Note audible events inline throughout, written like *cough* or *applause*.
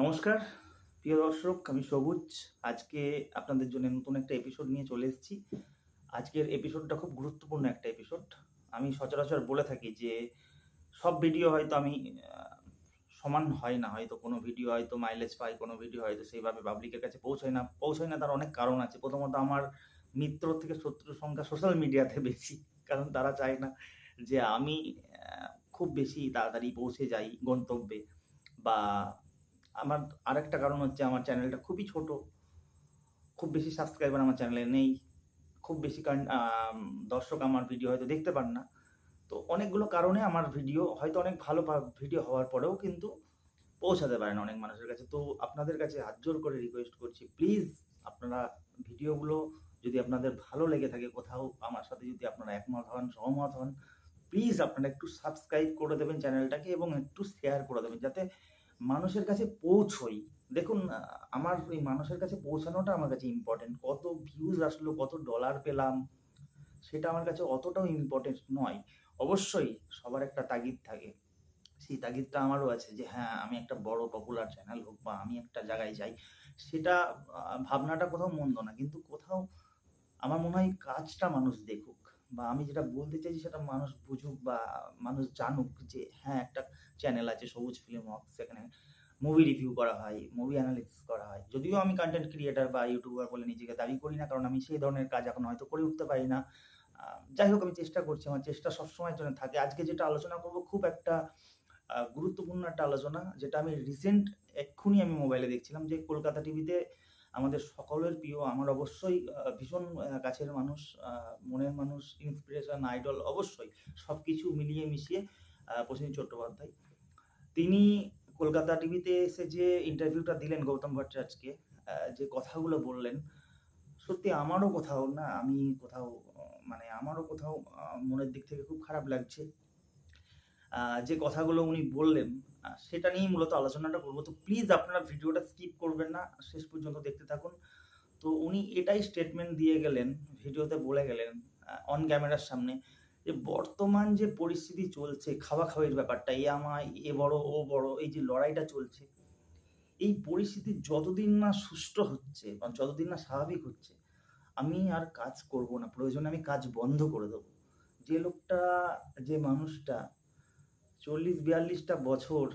নমস্কার, প্রিয় দর্শক, আমি সবুজ। আজকে আপনাদের জন্য নতুন একটা এপিসোড নিয়ে চলে এসেছি। আজকের এপিসোডটা খুব গুরুত্বপূর্ণ একটা এপিসোড আমি সচরাচর বলে থাকি যে, সব ভিডিও হয়তো আমি সমান হয় না। হয়তো কোনো ভিডিও হয়তো মাইলেজ পাই, কোনো ভিডিও হয়তো সেইভাবে পাবলিকের কাছে পৌঁছায় না। পৌঁছায় না তার অনেক কারণ আছে। প্রথমত আমার মিত্র থেকে শত্রুর সংখ্যা সোশ্যাল মিডিয়াতে বেশি, কারণ তারা চায় না যে আমি খুব বেশি তাড়াতাড়ি পৌঁছে যাই গন্তব্যে বা আমার আরেকটা কারণ হচ্ছে আমার চ্যানেলটা খুবই ছোট। খুব বেশি সাবস্ক্রাইবার আমার চ্যানেলে নেই। খুব বেশি দর্শক আমার ভিডিও হয়তো দেখতে পান না। তো অনেকগুলো কারণে আমার ভিডিও হয়তো অনেক ভালো ভিডিও হওয়ার পরেও কিন্তু পৌঁছাতে পারে না অনেক মানুষের কাছে। তো আপনাদের কাছে হাত জোর করে রিকোয়েস্ট করছি প্লিজ আপনারা ভিডিওগুলো যদি আপনাদের ভালো লেগে থাকে কোথাও, আমার সাথে যদি আপনারা একমত হন, সহমত হন প্লিজ আপনারা একটু সাবস্ক্রাইব করে দেবেন চ্যানেলটাকে এবং একটু শেয়ার করে দেবেন। যাতে মানুষের কাছে পৌঁছই। দেখুন আমার এই মানুষের কাছে পৌঁছানোটা আমার কাছে ইম্পর্টেন্ট কত ভিউজ আসলো, কত ডলার পেলাম, সেটা আমার কাছে অতটাও ইম্পর্টেন্ট নয়। অবশ্যই সবার একটা তাগিদ থাকে। সেই তাগিদটা আমারও আছে যে হ্যাঁ আমি একটা বড় পপুলার চ্যানেল হোক বা আমি একটা জায়গায় যাই, সেটা ভাবনাটা কোথাও মন্দ না। কিন্তু কোথাও আমার মনে হয় কাজটা মানুষ দেখুক। বা আমি যেটা বলতে চাইছি সেটা মানুষ বুঝুক বা মানুষ জানুক যে হ্যাঁ একটা চ্যানেল আছে, সবুজ ফিল্ম ওয়ার্কস সেখানে মুভি রিভিউ করা হয় মুভি অ্যানালিসিস করা হয়। যদিও আমি কন্টেন্ট ক্রিয়েটার বা ইউটিউবার বলে নিজেকে দাবি করি না, কারণ আমি সেই ধরনের কাজ এখন হয়তো করে উঠতে পারি না। যাই হোক, আমি চেষ্টা করছি, আমার চেষ্টা সবসময়ের জন্য থাকে। আজকে যেটা আলোচনা করব খুব একটা গুরুত্বপূর্ণ একটা আলোচনা, যেটা আমি রিসেন্ট এক্ষুনি আমি মোবাইলে দেখছিলাম যে, কলকাতা টিভিতে আমাদের সকলের প্রিয় আমার অবশ্যই ভীষণ কাছের মানুষ মনের মানুষ ইন্সপিরেশন আইডল অবশ্যই সব কিছু মিলিয়ে মিশিয়ে আহ, প্রসেনজিৎ চট্টোপাধ্যায়। তিনি কলকাতা টিভিতে এসে যে ইন্টারভিউটা দিলেন গৌতম ভট্টাচার্যকে যে কথাগুলো বললেন সত্যি আমারও কোথাও না আমি কোথাও মানে আমারও কোথাও মনের দিক থেকে খুব খারাপ লাগছে। যে কথাগুলো উনি বললেন সেটা নিয়েই মূলত আলোচনাটা করব। তো প্লিজ আপনারা ভিডিওটা স্কিপ করবেন না, শেষ পর্যন্ত দেখতে থাকুন। তো উনি এটাই স্টেটমেন্ট দিয়ে গেলেন, ভিডিওতে বলে গেলেন অন ক্যামেরার সামনে, যে বর্তমান যে পরিস্থিতি চলছে খাওয়া খাওয়ির ব্যাপারটা, এ আমায়, এ বড়, ও বড়, এই যে লড়াইটা চলছে, এই পরিস্থিতি যতদিন না সুষ্ঠু হচ্ছে বা যতদিন না স্বাভাবিক হচ্ছে, আমি আর কাজ করব না। প্রয়োজনে আমি কাজ বন্ধ করে দেবো। যে লোকটা, যে মানুষটা চল্লিশ বিয়াল্লিশটা বছর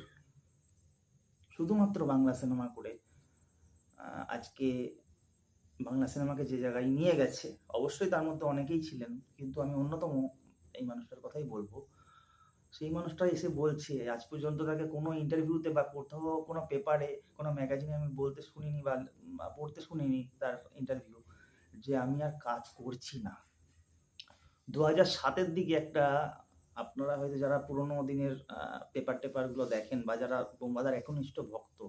শুধুমাত্র বাংলা সিনেমা করে আজকে বাংলা সিনেমাকে যে জায়গায় নিয়ে গেছে, অবশ্যই তার মধ্যে অনেকেই ছিলেন, কিন্তু আমি অন্যতম এই মানুষটার কথাই বলব। সেই মানুষটা এসে বলছে, আজ পর্যন্ত তাকে কোনো ইন্টারভিউতে বা কোথাও কোনো পেপারে কোনো ম্যাগাজিনে আমি বলতে শুনিনি বা পড়তে শুনিনি তার ইন্টারভিউ যে আমি আর কাজ করছি না। দু হাজার সাতের দিকে একটা আপনারা হয়তো যারা পুরোনো দিনের পেপার টেপারগুলো দেখেন বা যারা বোম্বাদার একনিষ্ঠ ভক্ত,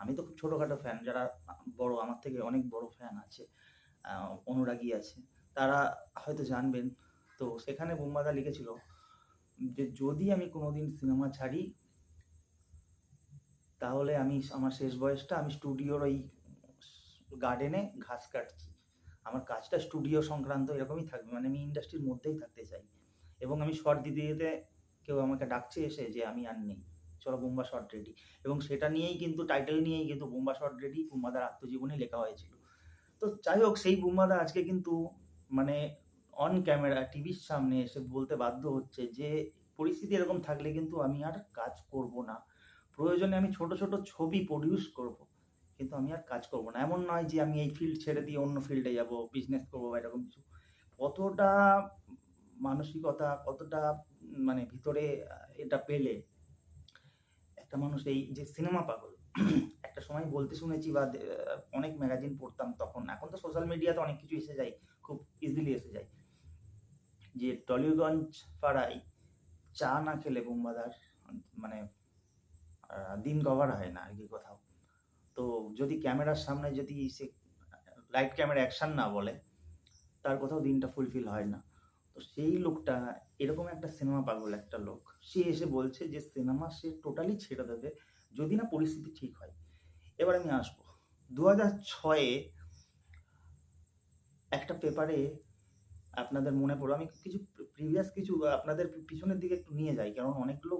আমি তো খুব ছোটোখাটো ফ্যান যারা বড়, আমার থেকে অনেক বড় ফ্যান আছে অনুরাগী আছে, তারা হয়তো জানবেন। তো সেখানে বোম্বাদা লিখেছিল যে, যদি আমি কোনোদিন সিনেমা ছাড়ি, তাহলে আমি আমার শেষ বয়সটা আমি স্টুডিওর ওই গার্ডেনে ঘাস কাটছি। আমার কাজটা স্টুডিও সংক্রান্ত এরকমই থাকবে মানে আমি ইন্ডাস্ট্রির মধ্যেই থাকতে চাই। এবং আমি শর্ট দিতে দিতে কেউ আমাকে ডাকছে এসে যে আমি আর নেই। চলো বোম্বা শর্ট রেডি এবং সেটা নিয়েই কিন্তু টাইটেল নিয়েই কিন্তু বোম্বা শর্ট রেডি বুম্বাদার আত্মজীবনী লেখা হয়েছিল। তো যাই হোক, সেই বুম্বাদা আজকে কিন্তু মানে অন ক্যামেরা টিভির সামনে এসে বলতে বাধ্য হচ্ছে যে, পরিস্থিতি এরকম থাকলে কিন্তু আমি আর কাজ করব না। প্রয়োজনে আমি ছোট ছোট ছবি প্রডিউস করব, কিন্তু আমি আর কাজ করব না। এমন নয় যে আমি এই ফিল্ড ছেড়ে দিয়ে অন্য ফিল্ডে যাব বিজনেস করব বা এরকম কিছু। কতটা মানসিকতা কতটা মানে ভিতরে এটা পেলে? একটা মানুষ এই যে সিনেমা পাগল, *clears throat* একটা সময় বলতে শুনেছি বা অনেক ম্যাগাজিন পড়তাম তখন। এখন তো সোশ্যাল মিডিয়াতে অনেক কিছু এসে যায়, খুব ইজিলি এসে যায়। যে টলিগঞ্জ পাড়ায় চা না খেলে বোম্বাদার মানে দিন কভার হয় না আর কি কোথাও। তো যদি ক্যামেরার সামনে যদি সে লাইট ক্যামেরা অ্যাকশন না বলে, তার কোথাও দিনটা ফুলফিল হয় না। তো সেই লোকটা এরকম একটা সিনেমা পাগল একটা লোক। সে এসে বলছে যে সিনেমা সে টোটালি ছেড়ে দেবে যদি না পরিস্থিতি ঠিক হয়। এবার আমি আসব। দু হাজার ছয়ে একটা পেপারে আপনাদের মনে পড়ো আমি কিছু প্রিভিয়াস কিছু আপনাদের পিছনের দিকে একটু নিয়ে যাই, কারণ অনেকগুলো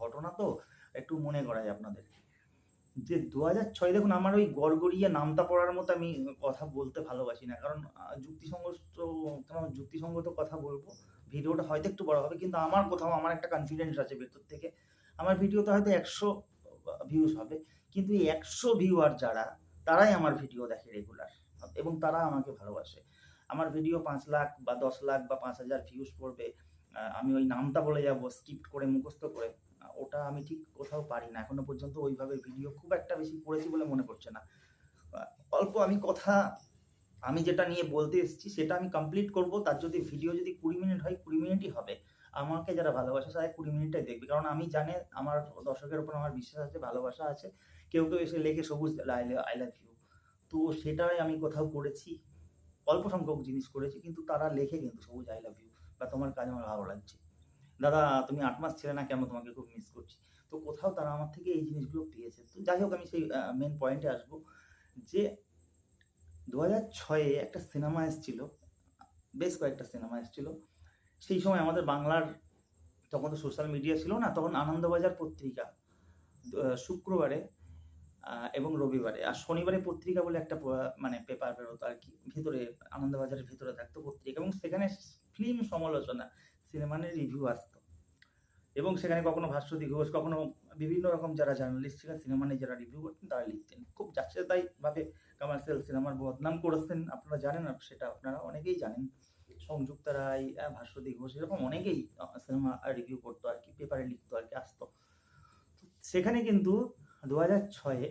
ঘটনা তো একটু মনে করাই আপনাদের। যে দু হাজার ছয় দেখুন, আমার ওই গড়গড়িয়ে নামতা পড়ার মতো আমি কথা বলতে ভালোবাসি না। কারণ যুক্তিসঙ্গত কেন যুক্তিসঙ্গত কথা বলব, ভিডিওটা হয়তো একটু বড় হবে, কিন্তু আমার কোথাও আমার একটা কনফিডেন্স আছে ভেতর থেকে। আমার ভিডিওতে হয়তো একশো ভিউজ হবে, কিন্তু এই একশো ভিউয়ার যারা, তারাই আমার ভিডিও দেখে রেগুলার এবং তারা আমাকে ভালোবাসে। আমার ভিডিও পাঁচ লাখ বা দশ লাখ বা পাঁচ হাজার ভিউজ পড়বে আমি ওই নামটা বলে যাব স্কিপ করে, মুখস্থ করে। ওটা আমি ঠিক কোথাও পারি না। এখনও পর্যন্ত ওইভাবে ভিডিও খুব একটা বেশি করেছি বলে মনে করছে না। অল্প আমি কথা, আমি যেটা নিয়ে বলতে এসেছি সেটা আমি কমপ্লিট করব। তার যদি ভিডিও যদি কুড়ি মিনিট হয়, কুড়ি মিনিটই হবে। আমাকে যারা ভালোবাসে তারা কুড়ি মিনিটটাই দেখবে। কারণ আমি জানে আমার দর্শকের উপর আমার বিশ্বাস আছে, ভালোবাসা আছে। কেউ কেউ এসে লেখে সবুজ আই লাভ ইউ তো সেটাই আমি কোথাও করেছি। অল্প সংখ্যক জিনিস করেছি, কিন্তু তারা লেখে কিন্তু সবুজ আই লাভ ইউ বা তোমার কাজ আমার ভালো লাগছে। দাদা, তুমি আট মাস ছিলে না কেন? তোমাকে খুব মিস করছি। তো কোথাও তারা আমার থেকে এই জিনিসগুলো পেয়েছে। তো যাই হোক, আমি সেই মেন পয়েন্টে আসব যে দু হাজার ছয়ে একটা সিনেমা এসেছিল, বেশ কয়েকটা সিনেমা এসেছিল। সেই সময় আমাদের বাংলার তখন তো সোশ্যাল মিডিয়া ছিল না, তখন আনন্দবাজার পত্রিকা শুক্রবারে এবং রবিবারে। আর শনিবারে পত্রিকা বলে একটা মানে পেপার বেরোতো আর কি। ভিতরে, আনন্দবাজারের ভিতরে থাকতো পত্রিকা। এবং সেখানে ফিল্ম সমালোচনা সিনেমানের রিভিউ আসতো। এবং সেখানে কখনো ভাস্বতী ঘোষ কখনো বিভিন্ন রকম যারা জার্নালিস্ট ছিলেন সিনেমা নিয়ে যারা রিভিউ করতেন, তারা লিখতেন। খুব যাচ্ছে তাই ভাবে কমার্শিয়াল সিনেমার বদনাম করেছেন, আপনারা জানেন সেটা আপনারা অনেকেই জানেন। সংযুক্ত রায় ভাস্বতী ঘোষ এরকম অনেকেই সিনেমা রিভিউ করতো আর কি পেপারে লিখতো আর কি, আসতো। সেখানে কিন্তু দু হাজার ছয়ে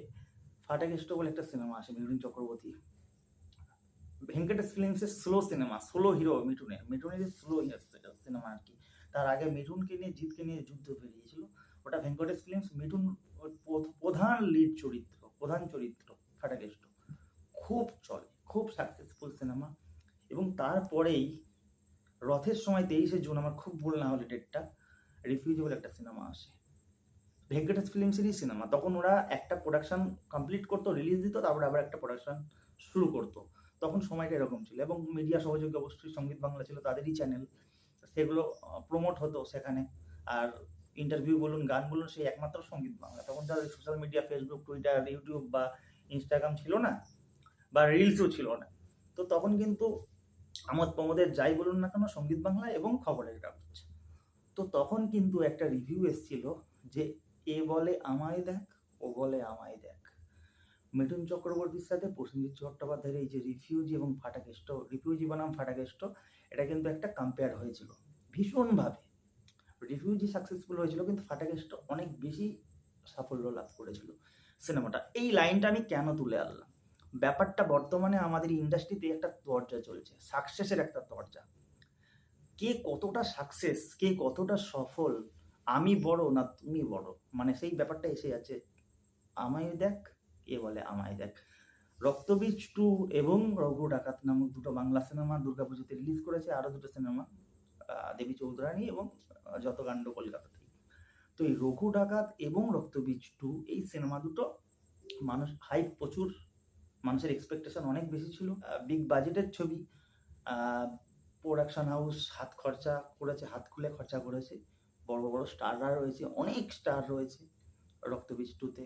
ফাটাকেষ্ট বলে একটা সিনেমা আসে মিঠুন চক্রবর্তী। ভেঙ্কটেশ ফিল্মসের স্লো সিনেমা স্লো হিরো মিঠুনের মিঠুনের স্লো সিনেমা আর কি। তার আগে মিঠুনকে নিয়ে জিতকে নিয়ে যুদ্ধ বেরিয়েছিল। ওটা ভেঙ্কটেশ ফিল্মস, মিঠুন প্রধান লিড চরিত্র, প্রধান চরিত্র, ফাটাকেষ্ট। খুব চলে, খুব সাকসেসফুল সিনেমা এবং তারপরেই, রথের সময় তেইশে জুন, আমার খুব ভুল না হলে ডেটটা রিফিউজি বলে একটা সিনেমা আসে। ভেঙ্কটেশ ফিল্মসেরই সিনেমা তখন ওরা একটা প্রোডাকশন কমপ্লিট করতো রিলিজ দিত, তারপরে আবার একটা প্রোডাকশন শুরু করতো। তখন সময়টা এরকম ছিল এবং মিডিয়া সহযোগী অবশ্যই সংগীত বাংলা ছিল তাদেরই চ্যানেল সেগুলো প্রমোট হতো সেখানে। আর ইন্টারভিউ বলুন, গান বলুন, সেই একমাত্র সংগীত বাংলা। তখন তাদের social media Facebook Twitter YouTube বা ইনস্টাগ্রাম ছিল না, বা রিলসও ছিল না। তো তখন কিন্তু আমোদ প্রমোদের যাই বলুন না কেন, সংগীত বাংলা এবং খবরের কাগজ। তো তখন কিন্তু একটা রিভিউ এসেছিল যে, এ বলে আমায় দেখ, ও বলে আমায় দেখ। মিঠুন চক্রবর্তীর সাথে প্রসেনজিৎ চট্টোপাধ্যায়ের এই যে রিফিউজি এবং ফাটাকেষ্ট রিফিউজি বনাম ফাটাকেষ্ট, এটা কিন্তু একটা কম্পেয়ার হয়েছিল। ভীষণভাবে রিফিউজি সাকসেসফুল হয়েছিল, কিন্তু ফাটাকেষ্ট অনেক বেশি সাফল্য লাভ করেছিল সিনেমাটা এই লাইনটা আমি কেন তুলে আনলাম? ব্যাপারটা বর্তমানে আমাদের ইন্ডাস্ট্রিতে একটা দরজা চলছে সাকসেসের একটা দরজা কে কতটা সাকসেস কে কতটা সফল, আমি বড় না তুমি বড়? মানে সেই ব্যাপারটা এসে যাচ্ছে আমায় দেখ কে বলে আমায়? দেখ রক্তবীজ টু এবং রঘু ডাকাত নামক দুটো বাংলা সিনেমা দুর্গাপুজোতে রিলিজ করেছে আরও দুটো সিনেমা দেবী চৌধুরানী এবং আহ, যত কাণ্ড কলকাতাতে তো এই রঘু ডাকাত এবং রক্তবীজ টু এই সিনেমা দুটো মানুষ হাইপ প্রচুর মানুষের এক্সপেকটেশন অনেক বেশি ছিল। বিগ বাজেটের ছবি প্রোডাকশন হাউস হাত খরচা করেছে হাত খুলে খরচা করেছে। বড় বড় স্টাররা রয়েছে অনেক স্টার রয়েছে রক্তবীজ টুতে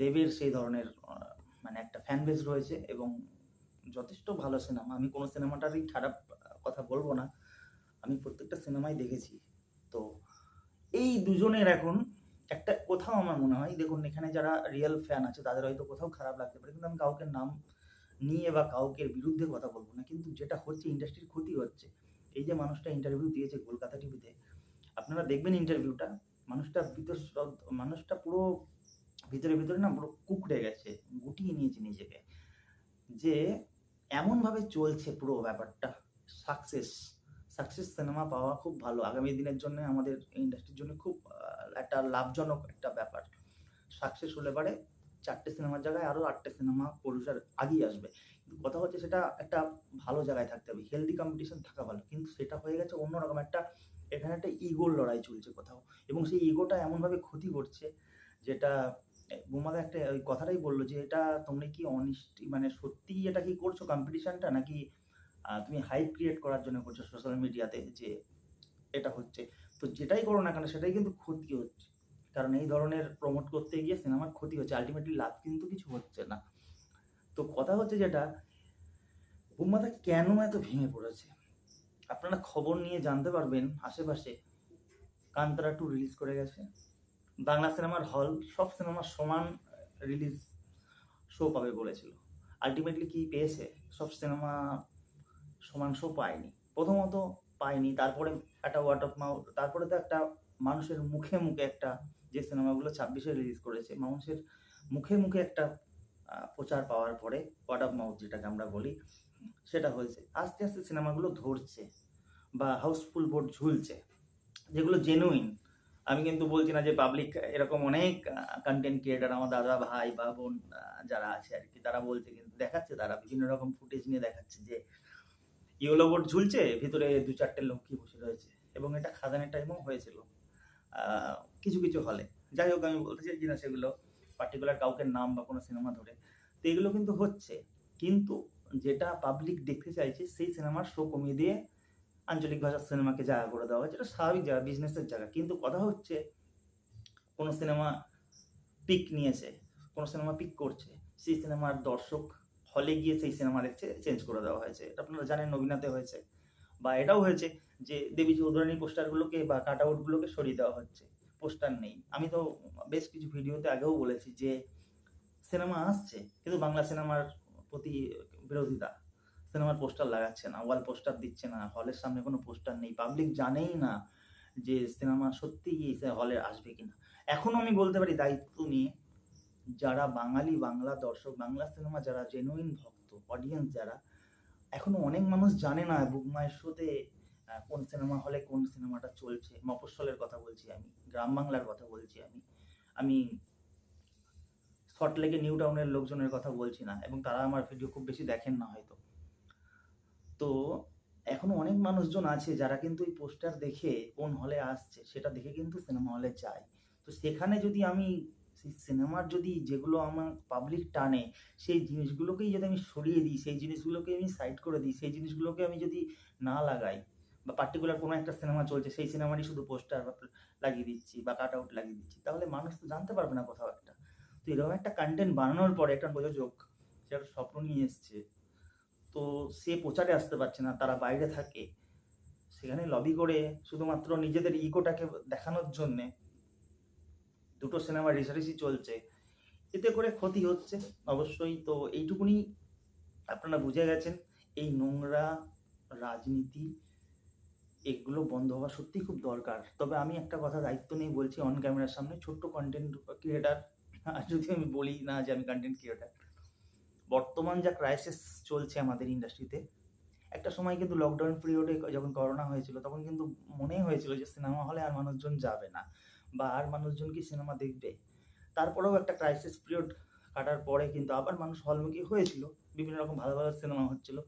দেবের সেই ধরনের মানে একটা ফ্যান বেস রয়েছে এবং যথেষ্ট ভালো সিনেমা আমি কোনো সিনেমাটারই খারাপ কথা বলব না। আমি প্রত্যেকটা সিনেমাই দেখেছি। তো এই দুজনের এখন একটা কোথাও আমার মনে হয়, দেখুন এখানে যারা রিয়েল ফ্যান আছে, তাদের হয়তো কোথাও খারাপ লাগতে পারে, কিন্তু আমি কাউকে নাম নিয়ে বা কাউকে বিরুদ্ধে কথা বলব না। কিন্তু যেটা হচ্ছে ইন্ডাস্ট্রির ক্ষতি হচ্ছে। এই যে মানুষটা ইন্টারভিউ দিয়েছে কলকাতা টিভিতে আপনারা দেখবেন ইন্টারভিউটা মানুষটা ভিতর মানুষটা পুরো ভিতরে ভিতরে না পুরো কুকড়ে গেছে, গুটিয়ে নিয়েছে নিজেকে। যে এমনভাবে চলছে পুরো ব্যাপারটা সাকসেস সাকসেস সিনেমা পাওয়া খুব ভালো। আগামী দিনের জন্য আমাদের ইন্ডাস্ট্রির জন্য খুব একটা লাভজনক একটা ব্যাপার। সাকসেস হলে পারে চারটে সিনেমার জায়গায় আরও আটটা সিনেমা প্রডিউসার আগেই আসবে। কিন্তু কথা হচ্ছে সেটা একটা ভালো জায়গায় থাকতে হবে। হেলদি কম্পিটিশন থাকা ভালো। কিন্তু সেটা হয়ে গেছে অন্যরকম একটা, এখানে একটা ইগোর লড়াই চলছে কোথাও। এবং সেই ইগোটা এমনভাবে ক্ষতি করছে, যেটা বোমাদা একটা ওই কথাটাই বলল যে, এটা তোমরা কি অনিষ্টি মানে সত্যি এটা কি করছ কম্পিটিশনটা নাকি তুমি হাইপ ক্রিয়েট করার জন্য করছ সোশ্যাল মিডিয়াতে যে এটা হচ্ছে? তো যেটাই করো না কেন, সেটাই কিন্তু ক্ষতি হচ্ছে। কারণ এই ধরনের প্রমোট করতে গিয়ে সিনেমার ক্ষতি হচ্ছে। আলটিমেটলি লাভ কিন্তু কিছু হচ্ছে না। তো কথা হচ্ছে যেটা বুম্বাদা কেন এত ভেঙে পড়েছে? আপনারা খবর নিয়ে জানতে পারবেন আশেপাশে। কান্তারা টু রিলিজ করে গেছে। বাংলা সিনেমার হল সব সিনেমার সমান রিলিজ শো পাবে বলেছিল। আলটিমেটলি কি পেয়েছে? সব সিনেমা সমান শো পায়নি। প্রথমত পায়নি, তারপরে একটা ওয়ার্ড অফ মাউথ তারপরে তো একটা মানুষের মুখে মুখে একটা যে সিনেমাগুলো ছাব্বিশে রিলিজ করেছে, মানুষের মুখে মুখে একটা প্রচার পাওয়ার পরে ওয়ার্ড অফ মাউথ যেটাকে আমরা বলি, সেটা হয়েছে। আস্তে আস্তে সিনেমাগুলো ধরছে বা হাউসফুল বোর্ড ঝুলছে, যেগুলো জেনুইন আমি কিন্তু বলছি না যে পাবলিক এরকম অনেক কন্টেন্ট ক্রিয়েটার আমার দাদা, ভাই বা বোন যারা আছে আর কি, তারা বলছে কিন্তু দেখাচ্ছে, তারা বিভিন্ন রকম ফুটেজ নিয়ে দেখাচ্ছে যে ইয়েলো বোর্ড ঝুলছে, ভিতরে দু চারটে লক্ষ্মী বসে রয়েছে এবং এটা খাদানের টাইমও হয়েছিল কিছু কিছু হলে যাই হোক, আমি বলতে চাইছি না সেগুলো পার্টিকুলার কাউকে নাম বা কোনো সিনেমা ধরে, তো এগুলো কিন্তু হচ্ছে। কিন্তু যেটা পাবলিক দেখতে চাইছে, সেই সিনেমার শো কমিয়ে দিয়ে আঞ্চলিক ভাষার সিনেমাকে জায়গা করে দেওয়া হয়েছে, এটা স্বাভাবিক জায়গা বিজনেসের জায়গা। কিন্তু কথা হচ্ছে, কোনো সিনেমা পিক নিয়েছে, কোনো সিনেমা পিক করছে, সেই সিনেমার দর্শক হলে গিয়ে সেই সিনেমা দেখছে চেঞ্জ করে দেওয়া হয়েছে। এটা আপনারা জানেন, নবীনাতে হয়েছে। বা এটাও হয়েছে যে দেবী চৌধুরানী পোস্টারগুলোকে বা কাট আউটগুলোকে সরিয়ে দেওয়া হচ্ছে। পোস্টার নেই। আমি তো বেশ কিছু ভিডিওতে আগেও বলেছি যে, সিনেমা আসছে, কিন্তু বাংলা সিনেমার প্রতি বিরোধিতা। সিনেমার পোস্টার লাগাচ্ছে না, ওয়াল পোস্টার দিচ্ছে না, হলের সামনে কোনো পোস্টার নেই পাবলিক জানেই না যে সিনেমা সত্যিই হলে আসবে কিনা। এখনও আমি বলতে পারি দায়িত্ব নিয়ে যারা বাঙালি, বাংলা দর্শক, বাংলা সিনেমা যারা জেনুইন ভক্ত অডিয়েন্স যারা, এখনও অনেক মানুষ জানে না বুক মায়ের শোতে কোন সিনেমা হলে কোন সিনেমাটা চলছে। মফস্বলের কথা বলছি আমি, গ্রাম বাংলার কথা বলছি আমি। আমি সল্টলেকে নিউ টাউনের লোকজনের কথা বলছি না, এবং তারা আমার ভিডিও খুব বেশি দেখেন না হয়তো। তো এখনও অনেক মানুষজন আছে যারা কিন্তু এই পোস্টার দেখে কোন হলে আসছে সেটা দেখে কিন্তু সিনেমা হলে যায়। তো সেখানে যদি আমি সেই সিনেমার যদি যেগুলো আমার পাবলিক টানে, সেই জিনিসগুলোকেই যদি আমি সরিয়ে দিই, সেই জিনিসগুলোকে আমি সাইড করে দিই, সেই জিনিসগুলোকে আমি যদি না লাগাই বা পার্টিকুলার কোনো একটা সিনেমা চলছে, সেই সিনেমারই শুধু পোস্টার লাগিয়ে দিচ্ছি বা কাট আউট লাগিয়ে দিচ্ছি, তাহলে মানুষ তো জানতে পারবে না কোথাও একটা। তো এরকম একটা কন্টেন্ট বানানোর পরে একটা প্রযোজক সে একটা স্বপ্ন নিয়ে এসছে। তো সে প্রচারে আসতে পারছে না, তারা বাইরে থাকে। সেখানে লবি করে শুধুমাত্র নিজেদের ইগোটাকে দেখানোর জন্যে দুটো সিনেমা রেসারেসি চলছে। এতে করে ক্ষতি হচ্ছে। অবশ্যই তো এইটুকুনি আপনারা বুঝে গেছেন। এই নোংরা রাজনীতি, এগুলো বন্ধ হওয়া সত্যি খুব দরকার। তবে আমি একটা কথা দায়িত্ব নিয়ে বলছি অন ক্যামেরার সামনে, ছোট্ট কন্টেন্ট ক্রিয়েটার আর যদি আমি বলি না যে আমি কন্টেন্ট ক্রিয়েটার বর্তমান যা ক্রাইসিস চলছে আমাদের ইন্ডাস্ট্রিতে একটা সময় কিন্তু লকডাউন পিরিয়ডে যখন করোনা হয়েছিল, তখন কিন্তু মনেই হয়েছিল যে সিনেমা হলে আর মানুষজন যাবে না বা আর মানুষজন কি সিনেমা দেখবে। তারপরেও একটা ক্রাইসিস পিরিয়ড কাটার পরে কিন্তু আবার মানুষ হলমুখী হয়েছিল, বিভিন্ন রকম ভালো ভালো সিনেমা হচ্ছিল।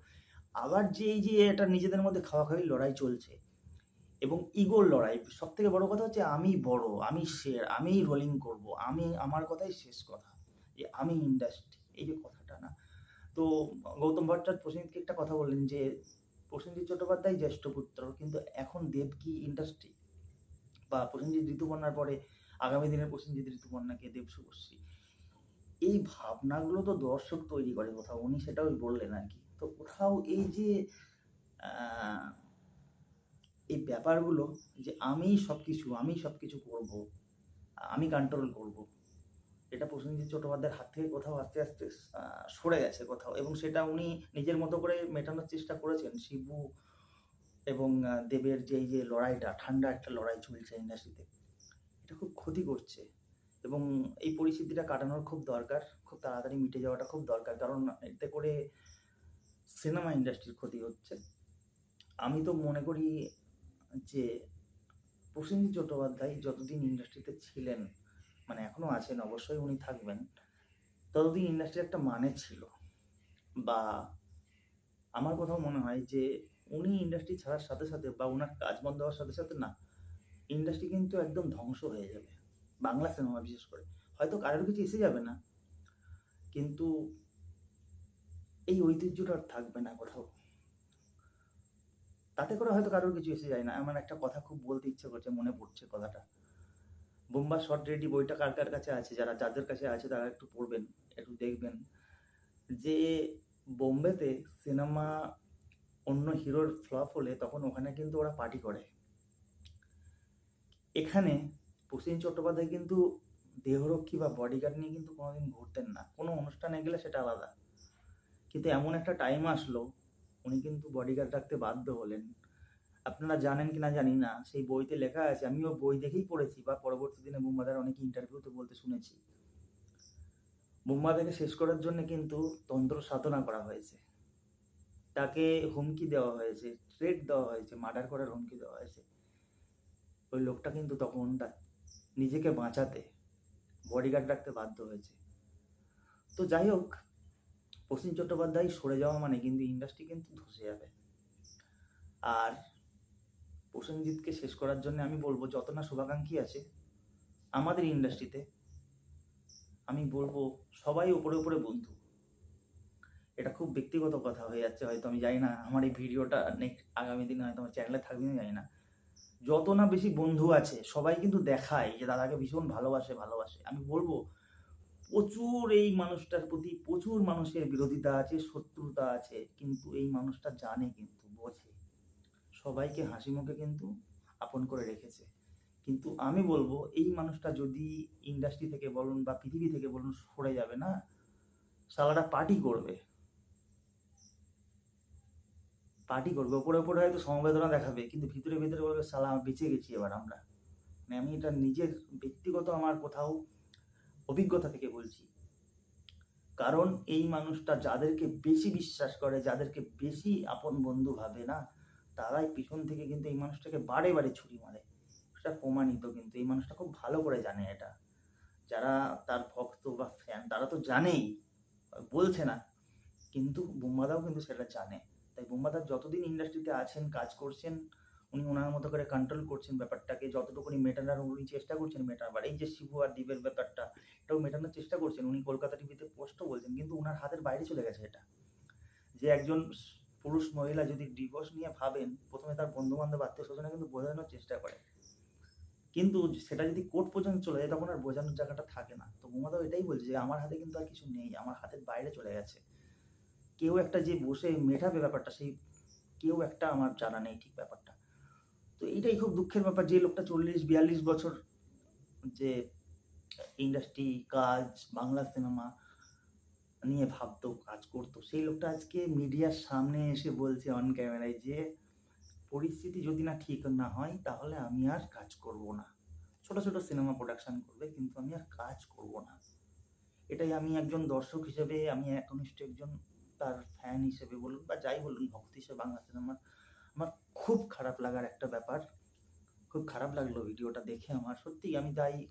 আবার যে এই যে এটা নিজেদের মধ্যে খাওয়াখাওয়ি লড়াই চলছে এবং ইগোর লড়াই সব থেকে বড় কথা হচ্ছে আমি বড়, আমি শের আমি রোলিং করব, আমি, আমার কথাই শেষ কথা, যে আমি ইন্ডাস্ট্রি এই যে কথাটা। না তো গৌতম ভট্টাচার্য প্রসেনজিৎকে একটা কথা বললেন যে প্রসেনজিৎ চট্টোপাধ্যায় জ্যেষ্ঠ পুত্র, কিন্তু এখন দেব কি ইন্ডাস্ট্রি বা প্রসেনজিৎ ঋতুপর্ণার পরে আগামী দিনের প্রসেনজিৎ ঋতুপর্ণাকে দেব শুভশ্রী? এই ভাবনাগুলো তো দর্শক তৈরি করে কোথাও, উনি সেটাও বললেন আর কি। তো কোথাও এই যে এই ব্যাপারগুলো যে আমি সব কিছু আমি সব কিছু করব, আমি কন্ট্রোল করব এটা প্রসেনজিৎ চট্টোপাধ্যায়ের হাত থেকে কোথাও আস্তে আস্তে সরে গেছে কোথাও। এবং সেটা উনি নিজের মতো করে মেটানোর চেষ্টা করেছেন। শিবু এবং দেবের যে যে লড়াইটা, ঠান্ডা একটা লড়াই চলছে ইন্ডাস্ট্রিতে এটা খুব ক্ষতি করছে। এবং এই পরিস্থিতিটা কাটানোর খুব দরকার, খুব তাড়াতাড়ি মিটে যাওয়াটা খুব দরকার। কারণ এতে করে সিনেমা ইন্ডাস্ট্রির ক্ষতি হচ্ছে। আমি তো মনে করি যে প্রসেনজিৎ চট্টোপাধ্যায় যতদিন ইন্ডাস্ট্রিতে ছিলেন মানে এখনও আছেন, অবশ্যই উনি থাকবেন। ততদিন ইন্ডাস্ট্রির একটা মানে ছিল বা আমার কোথাও মনে হয় যে উনি ইন্ডাস্ট্রি ছাড়ার সাথে সাথে বা ওনার কাজ বন্ধ হওয়ার সাথে সাথে না ইন্ডাস্ট্রি কিন্তু একদম ধ্বংস হয়ে যাবে। বাংলা সিনেমা বিশেষ করে। হয়তো কারোর কিছু এসে যাবে না, কিন্তু এই ঐতিহ্যটা আর থাকবে না কোথাও। তাতে করে হয়তো কারোর কিছু এসে যায় না। আমার একটা কথা খুব বলতে ইচ্ছে করছে, মনে পড়ছে কথাটা। বোম্বা শর্ট রেডি বইটা কার কার কাছে আছে? যারা, যাদের কাছে আছে, তারা একটু পড়বেন, একটু দেখবেন। যে বোম্বেতে সিনেমা অন্য হিরোর ফ্লপ হলে তখন ওখানে কিন্তু ওরা পার্টি করে। এখানে প্রসেন চট্টোপাধ্যায় কিন্তু দেহরক্ষী বা বডিগার্ড নিয়ে কিন্তু কোনোদিন ঘুরতেন না। কোনো অনুষ্ঠানে গেলে সেটা আলাদা। কিন্তু এমন একটা টাইম আসলো, উনি কিন্তু বডিগার্ড রাখতে বাধ্য হলেন। আপনারা জানেন কি না জানি না, সেই বইতে লেখা আছে, আমিও বই দেখেই পড়েছি বা পরবর্তী দিনে বুম্বাদার অনেক ইন্টারভিউতে বলতে শুনেছি। বুম্বাদাকে শেষ করার জন্য কিন্তু তন্ত্র সাধনা করা হয়েছে। তাকে হুমকি দেওয়া হয়েছে থ্রেট দেওয়া হয়েছে মার্ডার করার হুমকি দেওয়া হয়েছে। ওই লোকটা কিন্তু তখন নিজেকে বাঁচাতে বডিগার্ড রাখতে বাধ্য হয়েছে। তো যাই হোক, প্রসেন চট্টোপাধ্যায় সরে যাওয়া মানে কিন্তু ইন্ডাস্ট্রি কিন্তু ধসে যাবে। আর প্রসেনজিৎকে শেষ করার জন্য আমি বলব যত না শুভাকাঙ্ক্ষী আছে আমাদের ইন্ডাস্ট্রিতে, আমি বলব সবাই উপরে উপরে বন্ধু। এটা খুব ব্যক্তিগত কথা হয়ে যাচ্ছে, হয়তো আমি জানি না, আমার এই ভিডিওটা নেক্সট আগামী দিনে হয়তো আমার চ্যানেলে থাকবে না জানি না। যত না বেশি বন্ধু আছে, সবাই কিন্তু দেখায় যে দাদাকে ভীষণ ভালোবাসে ভালোবাসে। আমি বলব প্রচুর এই মানুষটার প্রতি, প্রচুর মানুষের বিরোধিতা আছে, শত্রুতা আছে, কিন্তু এই মানুষটা জানে কিন্তু, বোঝে। সবাইকে হাসি মুখে কিন্তু আপন করে রেখেছে। কিন্তু আমি বলব, এই মানুষটা যদি ইন্ডাস্ট্রি থেকে বলুন বা পৃথিবী থেকে বলুন সরে যাবে না, সালাটা পার্টি করবে। পার্টি করবে। ওপরে ওপরে হয়তো সমবেদনা দেখাবে, কিন্তু ভিতরে ভিতরে বলবে, সালা বেঁচে গেছি এবার আমরা। মানে আমি এটা নিজের ব্যক্তিগত আমার কোথাও অভিজ্ঞতা থেকে বলছি। কারণ এই মানুষটা যাদেরকে বেশি বিশ্বাস করে, যাদেরকে বেশি আপন বন্ধু ভাবে না তারাই পিছন থেকে কিন্তু এই মানুষটাকে বারে বারে ছুরি মারে। সেটা প্রমাণিত কিন্তু। এই মানুষটা খুব ভালো করে জানে এটা। যারা তার ভক্ত বা ফ্যান তারা তো জানেই, বলছে না। কিন্তু বোম্বাদাও কিন্তু সেটা জানে। তাই বোম্বাদার যতদিন ইন্ডাস্ট্রিতে আছেন, কাজ করছেন, উনি ওনার মতো করে কন্ট্রোল করছেন ব্যাপারটাকে, যতটুকুনি মেটানোর উনি চেষ্টা করছেন মেটাবার। এই যে শিবু আর দ্বীপের ব্যাপারটা, এটাও মেটানোর চেষ্টা করছেন। উনি কলকাতা টিভিতে পোস্টও বলছেন, কিন্তু ওনার হাতের বাইরে চলে গেছে এটা। যে একজন পুরুষ মহিলা যদি ডিভোর্স নিয়ে ভাবেন, প্রথমে তার বন্ধু বান্ধব আত্মীয় স্বজনে কিন্তু বোঝানোর চেষ্টা করে। কিন্তু সেটা যদি কোর্ট পর্যন্ত চলে যায়, তখন আর বোঝানোর জায়গাটা থাকে না। তো বোমাদাও এটাই বলছে যে, আমার হাতে কিন্তু আর কিছু নেই, আমার হাতের বাইরে চলে গেছে। কেউ একটা যে বসে মেটাবে ব্যাপারটা, সেই কেউ একটা আমার জানা নেই ঠিক ব্যাপারটা। তো এইটাই খুব দুঃখের ব্যাপার যে লোকটা চল্লিশ, বিয়াল্লিশ বছর যে ইন্ডাস্ট্রি কাজ, বাংলা সিনেমা নিয়ে ভাবতো, কাজ করতো। সেই লোকটা আজকে মিডিয়ার সামনে এসে বলছে অন ক্যামেরায় যে, পরিস্থিতি যদি না ঠিক না হয়, তাহলে আমি আর কাজ করব না। ছোট ছোট সিনেমা প্রোডাকশন করবে, কিন্তু আমি আর কাজ করব না। এটাই আমি একজন দর্শক হিসেবে, আমি একনিষ্ঠ একজন তার ফ্যান হিসেবে বলুন বা যাই বলুন, ভক্ত হিসেবে বাংলা সিনেমার আমার খুব খারাপ লাগার একটা ব্যাপার। খুব খারাপ লাগল ভিডিওটা দেখে আমার। সত্যি আমি তাই,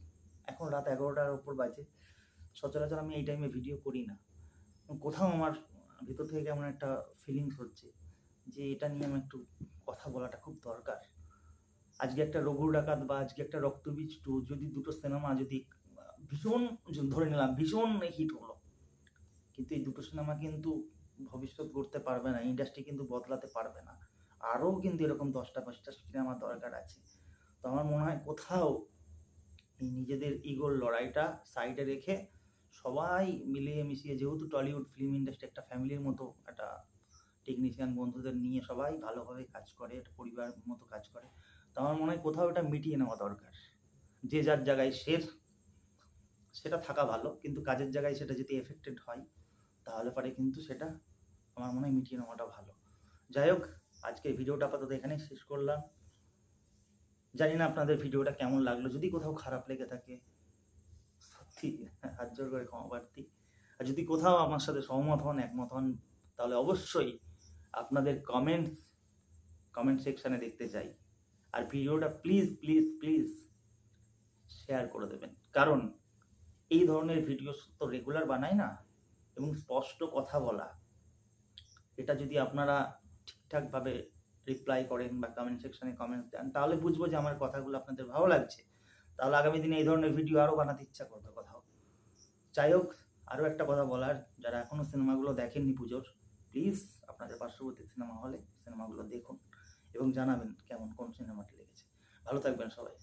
এখন রাত এগারোটার ওপর বাজে। সচরাচর আমি এই টাইমে ভিডিও করি না। কোথাও আমার ভিতর থেকে কেমন একটা ফিলিংস হচ্ছে যে এটা নিয়ে আমি একটু কথা বলাটা খুব দরকার। আজকে একটা রঘুর ডাকাত বা আজকে একটা রক্তবীজ টু, যদি দুটো সিনেমা যদি, ভীষণ ধরে নিলাম, ভীষণ হিট হলো। কিন্তু এই দুটো সিনেমা কিন্তু ভবিষ্যৎ করতে পারবে না ইন্ডাস্ট্রি কিন্তু বদলাতে পারবে না। আরও কিন্তু এরকম দশটা, পাঁচটা সিনেমা দরকার আছে। তো আমার মনে হয় কোথাও এই নিজেদের ইগোর লড়াইটা সাইডে রেখে সবাই মিলিয়ে মিশিয়ে, যেহেতু টলিউড ফিল্ম ইন্ডাস্ট্রি একটা ফ্যামিলির মতো, একটা টেকনিশিয়ান বন্ধুদের নিয়ে সবাই ভালোভাবে কাজ করে, একটা পরিবার মতো কাজ করে, তো আমার মনে হয় কোথাও এটা মিটিয়ে নেওয়া দরকার। যে যার জায়গায় সের সেটা থাকা ভালো, কিন্তু কাজের জায়গায় সেটা যদি এফেক্টেড হয়, তাহলে পরে কিন্তু সেটা আমার মনে হয় মিটিয়ে নেওয়াটা ভালো। যাই হোক, আজকে ভিডিওটা আপাতত এখানেই শেষ করলাম। জানি না আপনাদের ভিডিওটা কেমন লাগল, যদি কোথাও খারাপ লেগে থাকে সত্যি হাত জোর করে ক্ষমা প্রার্থী। আর যদি কোথাও আমার সাথে সহমত হন, একমত হন, তাহলে অবশ্যই আপনাদের কমেন্টস কমেন্ট সেকশানে দেখতে চাই। আর ভিডিওটা প্লিজ প্লিজ প্লিজ শেয়ার করে দেবেন। কারণ এই ধরনের ভিডিও তো রেগুলার বানাই না, এবং স্পষ্ট কথা বলা। এটা যদি আপনারা ঠিকঠাকভাবে রিপ্লাই করেন বা কমেন্ট সেকশানে কমেন্টস দেন, তাহলে বুঝব যে আমার কথাগুলো আপনাদের ভালো লাগছে। তাহলে আগামী দিনে এই ধরনের ভিডিও আরও বানাতে ইচ্ছা করবে কোথাও যাই হোক, আরও একটা কথা বলার, যারা এখনও সিনেমাগুলো দেখেননি পুজোর প্লিজ আপনাদের পার্শ্ববর্তী সিনেমা হলে সিনেমাগুলো দেখুন এবং জানাবেন কেমন, কোন সিনেমাটি লেগেছে। ভালো থাকবেন সবাই।